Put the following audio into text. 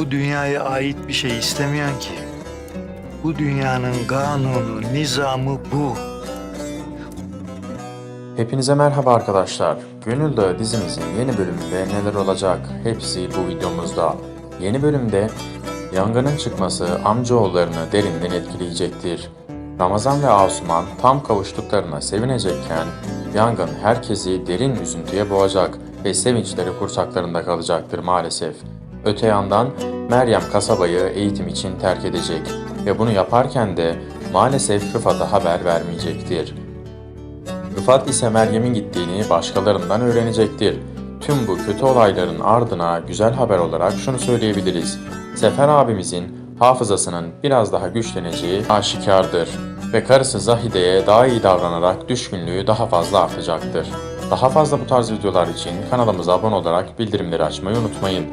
Bu dünyaya ait bir şey istemiyorsun ki. Bu dünyanın kanunu, nizamı bu. Hepinize merhaba arkadaşlar. Gönül Dağı dizimizin yeni bölümünde neler olacak? Hepsi bu videomuzda. Yeni bölümde yangının çıkması amcaoğullarını derinden etkileyecektir. Ramazan ve Asuman tam kavuştuklarına sevinecekken yangın herkesi derin üzüntüye boğacak ve sevinçleri kursaklarında kalacaktır maalesef. Öte yandan Meryem kasabayı eğitim için terk edecek ve bunu yaparken de maalesef Rıfat'a haber vermeyecektir. Rıfat ise Meryem'in gittiğini başkalarından öğrenecektir. Tüm bu kötü olayların ardına güzel haber olarak şunu söyleyebiliriz. Sefer abimizin hafızasının biraz daha güçleneceği aşikardır ve karısı Zahide'ye daha iyi davranarak düşkünlüğü daha fazla artacaktır. Daha fazla bu tarz videolar için kanalımıza abone olarak bildirimleri açmayı unutmayın.